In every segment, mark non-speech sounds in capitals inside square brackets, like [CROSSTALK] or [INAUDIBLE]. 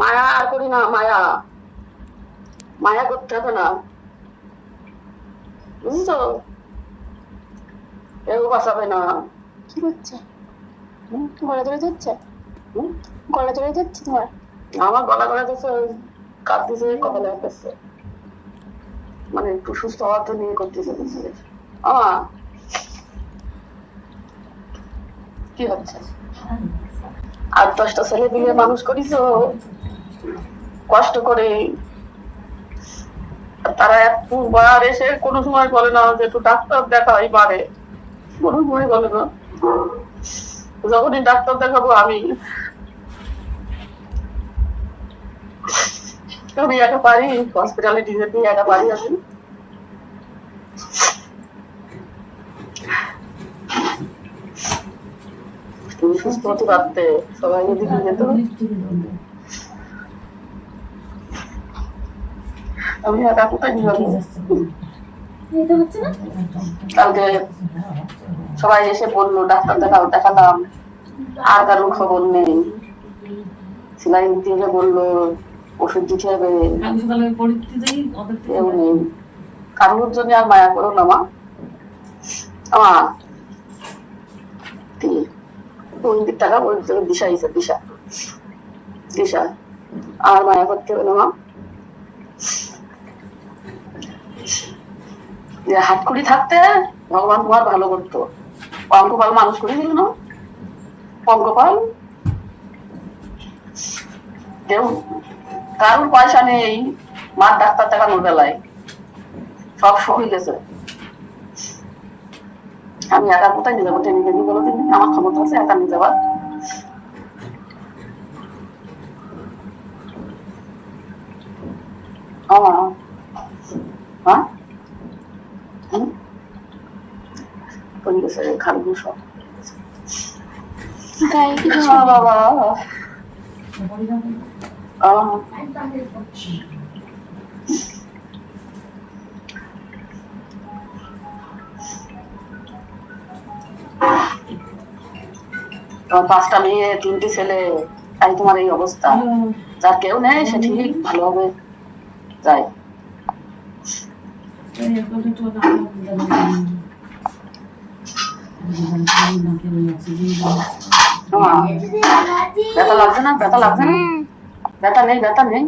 মায়া আর করি না মায়া। মায়া করতে হবে না। বুঝছ? কেউ বাঁচাবে না। কি হচ্ছে গলা ধরে ধরছে? গলা ধরে ধরছে তোমার? আমার গলা গলা দিচ্ছে কাঁদতেছে কপালে আসতেছে মানে একটু সুস্থ হওয়ার জন্য ইয়ে করতেছে বুঝতে পেরেছ? আমা কি হচ্ছে? আর দশটা ছেলে দিয়ে মানুষ করিস কষ্ট করে। তারা একটু বার এসে কোনো সময় বলে না যে, একটু ডাক্তার দেখাই পারে কোনো সময় বলে না। যখনই ডাক্তার দেখাবো আমি। আমি একা পারি হসপিটালে ডিজে দিয়ে একা পারি আমি তুমি সুস্থ হতে পারতে সবাই যদি যেত। আমি একা কোথায় নিয়ে যাব। এটা হচ্ছে না? কালকে সবাই এসে বলল ডাক্তার দেখাও দেখালাম আর কারোর খবর নেই। সেলাই দিয়ে বলল ওষুধ দিতে হবে। কেউ নেই। কারোর জন্য আর মায়া করো না মা। আমা কি দিক টাকা দিকে দিশা দিশা। দিশা। আর মায়া করতে মা। থাকতে ভগবান তোমার ভালো করতো। পঙ্কপাল মানুষ করে দিল না। পঙ্কপাল কেউ? কারোর পয়সা নেই। মার ডাক্তার দেখানোর বেলায়। সব সহি গেছে। আমি একা কোথায় নিয়ে যাব টেনে টেনে বলো দিন আমার ক্ষমতা আছে একা নিয়ে আমার হ্যাঁ? বাবা। তোমার পাঁচটা মেয়ে তিনটি ছেলে তাই তোমার এই অবস্থা। যার কেউ নেই সে ঠিক ভালোভাবে যায়। তোমার ব্যথা লাগছে না? ব্যথা লাগছে না? ব্যথা নেই ব্যথা নেই।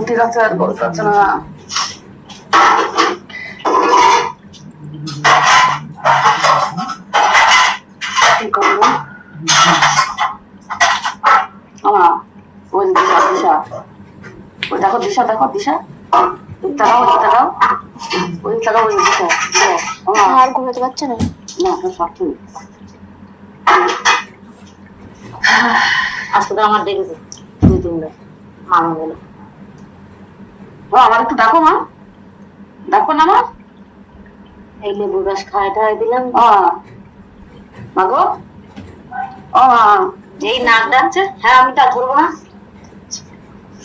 উঠে যাচ্ছে আর বলতে না কি করব আমা ওই যে দিশা দিশা ওই দেখো দিশা দেখো দিশা। তাকাও ওই তাকাও। ওই তাকাও ওই দিশা। দিশা আর ঘুরাতে পারছে না। না সব ঠিক। আজকে তো আমার ডেকেছে। দুই তিনটা মামা বলে। ও আমার একটু ডাকো মা। ডাকো না মা। এই লেবু রস খাওয়াই টাওয়াই দিলাম। ও। মা গো। ও এই নাক ডাকছে। হ্যাঁ আমি তা ধরবো না।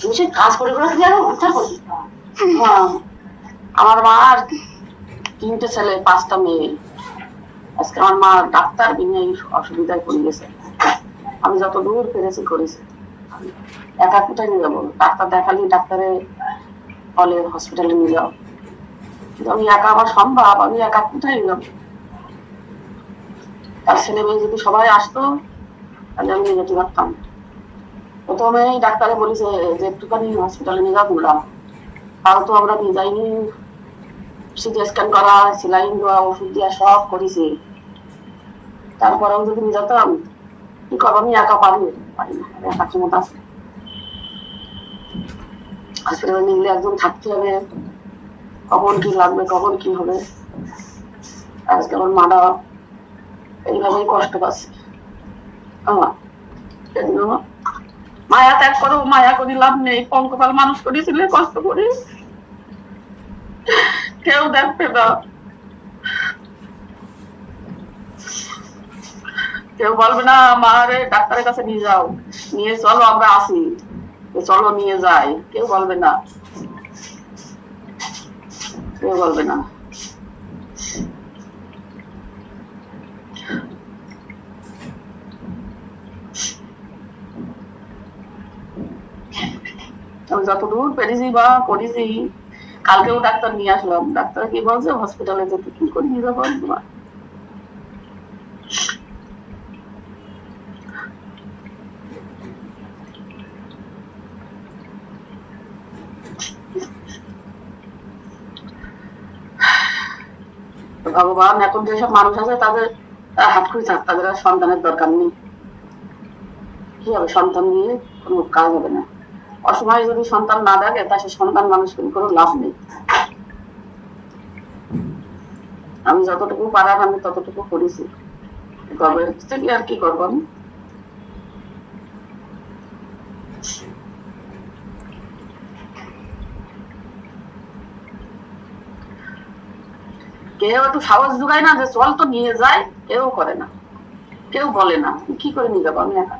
তুমি সে কাজ করে করে জানো উঠা করি মা আমার মা আর তিনটে ছেলে, পাঁচটা মেয়ে। আজকে আমার মা ডাক্তার বিনে এই অসুবিধায় পড়ে গেছে। আমি যত দূর পেরেছি করেছি। একা কোথায় নিয়ে যাব? ডাক্তার দেখালি ডাক্তারে বলে হসপিটালে নিয়ে যাও। কিন্তু আমি একা আমার সম্ভব। আমি একা কোথায় নিয়ে যাব? তার ছেলে মেয়ে যদি সবাই আসতো, তাহলে আমি নিয়ে যেতে পারতাম প্রথমেই ডাক্তারে বলেছে যে একটুখানি হসপিটালে নিয়ে যাও, বললাম। তাও তো আমরা নিয়ে যাইনি। সিটি স্ক্যান করা, সেলাইন দেওয়া, ওষুধ দেওয়া, সব করেছি। তারপরেও যদি নিয়ে যেতাম, কি করব? আমি একা পারি পারি না। একা ক্ষমতা আছে। হসপিটালে নিয়ে গেলে একজন থাকতে হবে। কখন কি লাগবে, কখন কি হবে? আজকে আমার মারা এইভাবেই কষ্ট পাচ্ছে। আমার সেদিন আমার মায়া ত্যাগ করো, মায়া করি লাভ নেই। পঙ্কপাল মানুষ করেছিলে, কষ্ট করি। কেউ দেখবে না। কেউ বলবে না মারে ডাক্তারের কাছে নিয়ে যাও। নিয়ে চলো, আমরা আসি। চলো, নিয়ে যাই। কেউ বলবে না। কেউ বলবে না আমি যতদূর পেরেছি বা করেছি, কালকেও ডাক্তার নিয়ে আসলাম। ডাক্তার কি বলছে হসপিটালে যেতে কি করে নিয়ে যাব তোমার ভগবান, এখন যেসব মানুষ আছে, তাদের হাত খুঁড়ে থাক, তাদের আর সন্তানের দরকার নেই। কি হবে, সন্তান নিয়ে কোনো কাজ হবে না। অসময়ে যদি সন্তান না থাকে তা সে সন্তান মানুষ কোনো লাভ নেই। আমি যতটুকু পারার, আমি ততটুকু করেছি। গর্বের থেকে আর কি করব আমি? কেউ একটু সাহস যোগায় না যে চল তো নিয়ে যায়, কেউ করে না। কেউ বলে না, কি করে নিয়ে যাব আমি একা?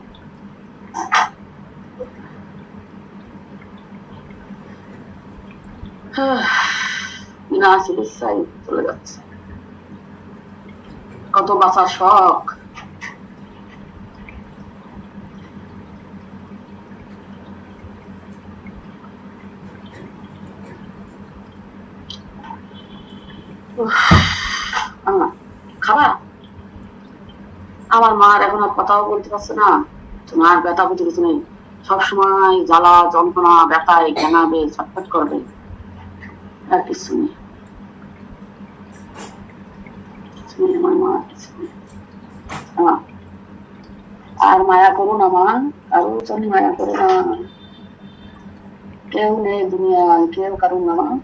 [SIGHS] না চিকিৎসায় চলে যাচ্ছে। কত বাঁচার শখ। খাবা? আমার মার এখন আর কথাও বলতে পারছে না। তোমার ব্যথা বুঝে কিছু নেই। সবসময় জ্বালা, যন্ত্রণা, ব্যথায় ঘেনাবে ছটফট করবে। আর কিছু নেই। আর মায়া করো না, মা। মায়া না। কেউ নেই কেউ কারণ না, মা।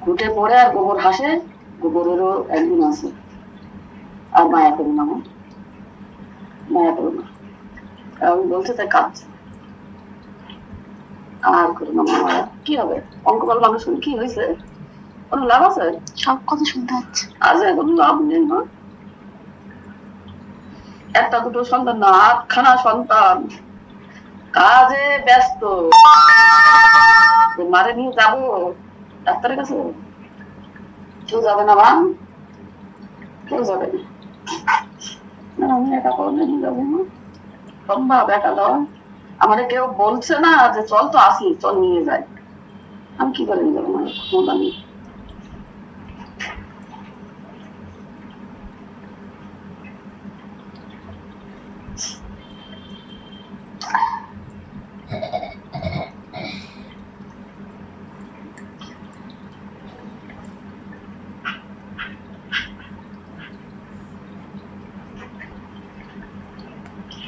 ঘুটে পড়ে আর গোবর হাসে গোবরেরও একদিন আছে। আর মায়া করো না, মা। মায়া করো না। আমি বলছে তাই কাঁদছে। আর করো না কি হবে? অঙ্কপাল মানুষ হলে কি হয়েছে? কোনো লাভ আছে? সব কথা শুনতে হচ্ছে। আছে কোনো লাভ নেই মা। একটা দুটো সন্তান না আটখানা সন্তান। কাজে ব্যস্ত। মারে নিয়ে যাব ডাক্তারের কাছে। কেউ যাবে না মা। কেউ যাবে না। না, আমি একা করে নিয়ে যাব না। সম্ভব একা দাও আমাদের কেউ বলছে না যে চল তো আসি, চল নিয়ে যাই। আমি কি করে নিয়ে যাব মানে?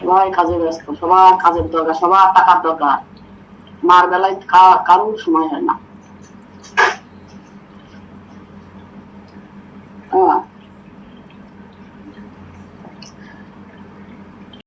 সবাই কাজে ব্যস্ত, সবার কাজের দরকার, সবার টাকার দরকার। মার বেলায় কারোর সময় হয় না।